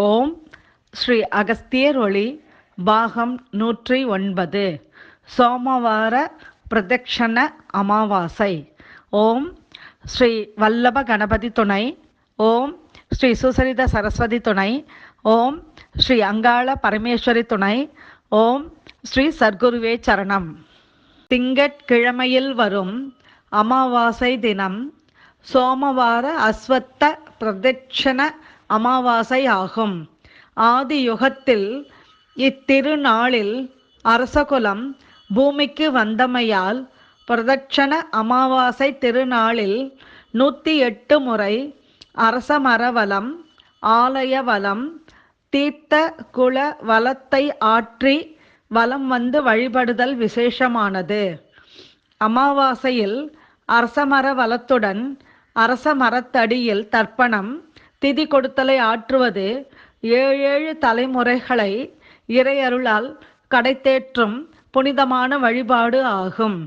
ஓம் ஸ்ரீ அகஸ்தியர் ஒளி பாகம் நூற்றி ஒன்பது. சோமவார பிரதக்ஷண அமாவாசை. ஓம் ஸ்ரீ வல்லப கணபதி துணை. ஓம் ஸ்ரீ சுசரித சரஸ்வதி துணை. ஓம் ஸ்ரீ அங்காள பரமேஸ்வரி துணை. ஓம் ஸ்ரீ சர்க்குருவே சரணம். திங்கட்கிழமையில் வரும் அமாவாசை தினம். சோமவார அஸ்வத்த பிரதட்சண அமாவாசை ஆகும் ஆதி யுகத்தில் இத்திருநாளில் அரசகுலம் பூமிக்கு வந்தமையால் பிரதட்சண அமாவாசை திருநாளில் நூற்றி எட்டு முறை அரசமரவலம் ஆலய வலம் தீர்த்த குல வலத்தை ஆற்றி வலம் வந்து வழிபடுதல் விசேஷமானது. அமாவாசையில் அரசமர வலத்துடன் அரச மரத்தடியில் தர்ப்பணம் திதி கொடுத்தலை ஆற்றுவது ஏழேழு தலைமுறைகளை இறையருளால் கடைத்தேற்றும் புனிதமான வழிபாடு ஆகும்.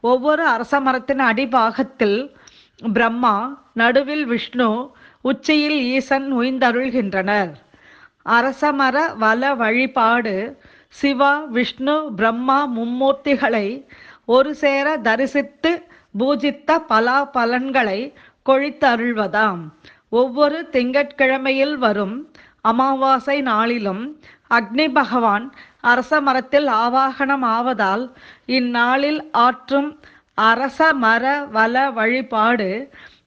ஒவ்வொரு அரச மரத்தின் அடிபாகத்தில் பிரம்மா நடுவில் விஷ்ணு உச்சியில் ஈசன் உய்ந்தருள்கின்றனர். அரசமர வல வழிபாடு சிவா விஷ்ணு பிரம்மா மும்மூர்த்திகளை ஒரு சேர தரிசித்து பூஜித்த பலா பலன்களை கொழித்தருள்வதாம். ஒவ்வொரு திங்கட்கிழமையில் வரும் அமாவாசை நாளிலும் அக்னி பகவான் அரச மரத்தில் ஆவாகனம் ஆவதால் இந்நாளில் ஆற்றும் அரச மர வள வழிபாடு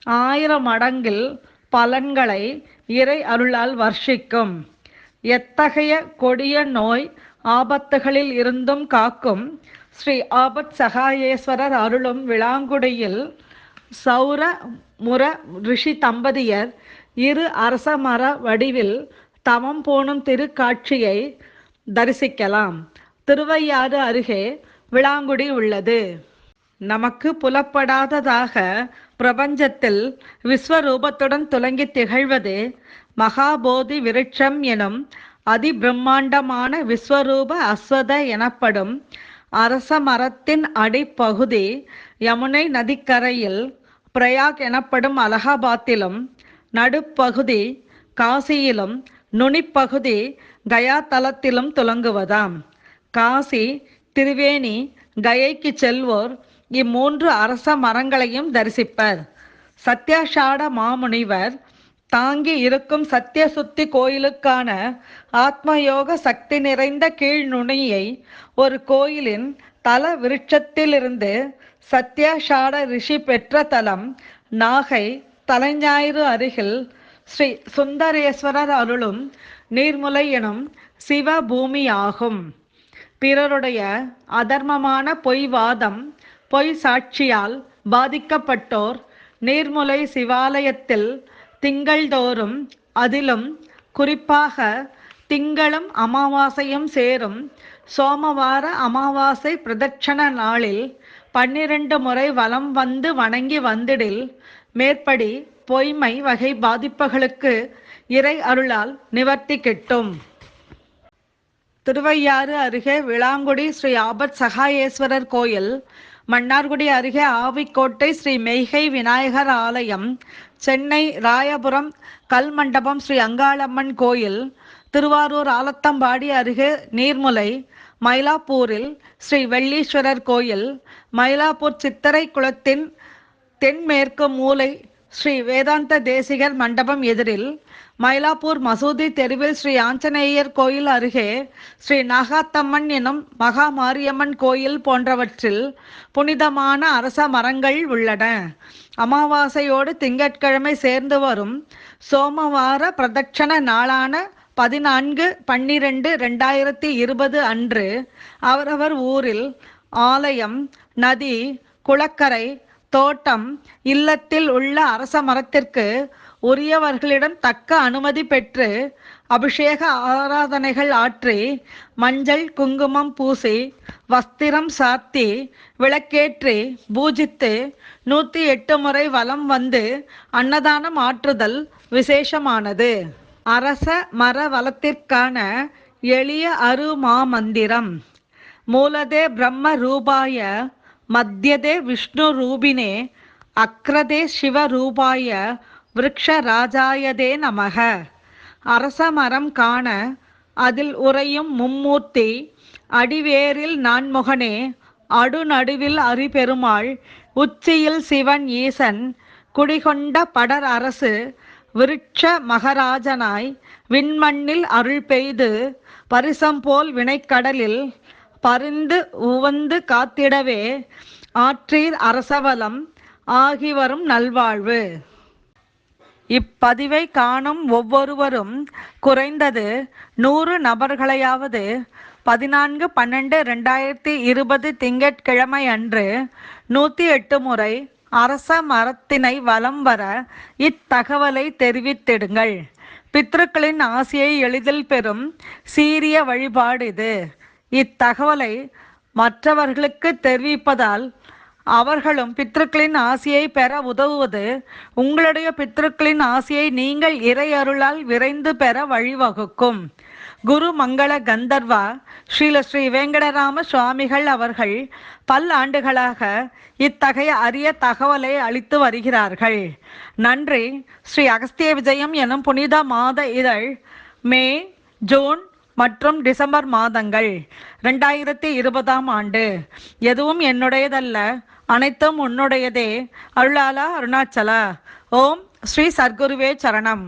ஆயிரம் மடங்கில் பலன்களை இறை அருளால் வர்ஷிக்கும். எத்தகைய கொடிய நோய் ஆபத்துகளில் இருந்தும் காக்கும் ஸ்ரீ ஆபத் சகாயேஸ்வரர் அருளும் விளாங்குடியில் சௌர முர ரிஷி தம்பதியர் இரு அரசமர வடிவில் தவம் போனும் திருக்காட்சியை தரிசிக்கலாம். திருவையாறு அருகே விளாங்குடி உள்ளது. நமக்கு புலப்படாததாக பிரபஞ்சத்தில் விஸ்வரூபத்துடன் துலங்கி திகழ்வது மகாபோதி விருட்சம் எனும் அதிபிரம்மாண்டமான விஸ்வரூப அஸ்வத எனப்படும் அரச மரத்தின் அடிப்பகுதி யமுனை நதிக்கரையில் பிரயாக் எனப்படும் அலகாபாத்திலும் நடுப்பகுதி காசியிலும் நுனிப்பகுதி கயா தலத்திலும் துலங்குவதாம். காசி திருவேணி கயைக்கு செல்வோர் இம்மூன்று அரச மரங்களையும் தரிசிப்பர். சத்யாஷாட மாமுனிவர் தாங்கி இருக்கும் சத்தியசுத்தி கோயிலுக்கான ஆத்மயோக சக்தி நிறைந்த கீழ் நுனியை ஒரு கோயிலின் தல விருட்சத்திலிருந்து சத்யாஷாட ரிஷி பெற்ற தலம் நாகை தலைஞாயிறு அருகில் ஸ்ரீ சுந்தரேஸ்வரர் அருளும் நீர்முலை எனும் சிவபூமியாகும். ஆகும் பிறருடைய அதர்மமான பொய்வாதம் பொய் சாட்சியால் பாதிக்கப்பட்டோர் நீர்முலை சிவாலயத்தில் திங்கள்தோறும் அதிலும் குறிப்பாக திங்களும் அமாவாசையும் சேரும். சோமவார அமாவாசை பிரதட்சண நாளில் பன்னிரண்டு முறை வலம் வந்து வணங்கி வந்திடில். மேற்படி பொய்மை வகை பாதிப்புகளுக்கு இறை அருளால் நிவர்த்தி கிட்டும். திருவையாறு அருகே விளாங்குடி ஸ்ரீ ஆபத் சகாயேஸ்வரர் கோயில். மன்னார்குடி அருகே ஆவிக்கோட்டை ஸ்ரீ மெய்கை விநாயகர் ஆலயம். சென்னை ராயபுரம் கல்மண்டபம் ஸ்ரீ அங்காளம்மன் கோயில். திருவாரூர் ஆலத்தம்பாடி அருகே நீர்முலை மயிலாப்பூரில் ஸ்ரீ வெள்ளீஸ்வரர் கோயில் மயிலாப்பூர் சித்தரை குளத்தின் தென்மேற்கு மூலை ஸ்ரீ வேதாந்த தேசிகர் மண்டபம் எதிரில் மயிலாப்பூர் மசூதி தெருவில் ஸ்ரீ ஆஞ்சநேயர் கோயில் அருகே ஸ்ரீ நாகாத்தம்மன் எனும் மகா மாரியம்மன் கோயில் போன்றவற்றில் புனிதமான அரச மரங்கள் உள்ளன. அமாவாசையோடு திங்கட்கிழமை சேர்ந்து வரும் சோமவார பிரதட்சண நாளான பதினான்கு பன்னிரெண்டு ரெண்டாயிரத்தி இருபது அன்று அவரவர் ஊரில் ஆலயம் நதி குளக்கரை தோட்டம் இல்லத்தில் உள்ள அரச மரத்திற்கு உரியவர்களிடம் தக்க அனுமதி பெற்று அபிஷேக ஆராதனைகள் ஆற்றி மஞ்சள் குங்குமம் பூசி வஸ்திரம் சாத்தி விளக்கேற்றி பூஜித்து நூற்றி எட்டு முறை வலம் வந்து அன்னதானம் ஆற்றுதல் விசேஷமானது. அரச மர வளத்திற்கான எளிய அருமாமந்திரம். மூலதே பிரம்ம ரூபாய மத்தியதே விஷ்ணு ரூபினே அக்ரதே சிவரூபாய விருக்ஷராஜாயதே நமக. அரச மரம் காண அதில் உறையும் மும்மூர்த்தி அடிவேரில் நான்முகனே அடுநடுவில் அரிபெருமாள் உச்சியில் சிவன் ஈசன் குடிகொண்ட படர் அரசு விருட்ச மகராஜனாய் விண்மண்ணில் அருள் பெய்து பரிசம்போல் வினைக்கடலில் பரிந்து உவந்து காத்திடவே ஆற்றீர் அரசவலம் ஆகி வரும் நல்வாழ்வு. இப்பதிவை காணும் ஒவ்வொருவரும் குறைந்தது நூறு நபர்களையாவது பதினான்கு பன்னெண்டு ரெண்டாயிரத்தி இருபது திங்கட்கிழமை அன்று நூற்றி எட்டு முறை அரச மரத்தினை வலம் வர இத்தகவலை தெரிவித்திடுங்கள். பித்ருக்களின் ஆசையை எளிதில் பெறும் சீரிய வழிபாடு இது. இத்தகவலை மற்றவர்களுக்கு தெரிவிப்பதால் அவர்களும் பித்ருக்களின் ஆசையை பெற உதவுவது உங்களுடைய பித்ருக்களின் ஆசையை நீங்கள் இறையருளால் விரைந்து பெற வழிவகுக்கும். குரு மங்கள கந்தர்வா ஸ்ரீல ஸ்ரீ வேங்கடராம சுவாமிகள் அவர்கள் பல்லாண்டுகளாக இத்தகைய அரிய தகவலை அளித்து வருகிறார்கள். நன்றி. ஸ்ரீ அகஸ்திய விஜயம் எனும் புனித மாத இதழ் மே ஜூன் மற்றும் டிசம்பர் மாதங்கள் ரெண்டாயிரத்தி இருபதாம் ஆண்டு. எதுவும் என்னுடையதல்ல. அனைத்தும் உன்னுடையதே. அருளாலா அருணாச்சலா. ஓம் ஸ்ரீ சர்க்குருவே சரணம்.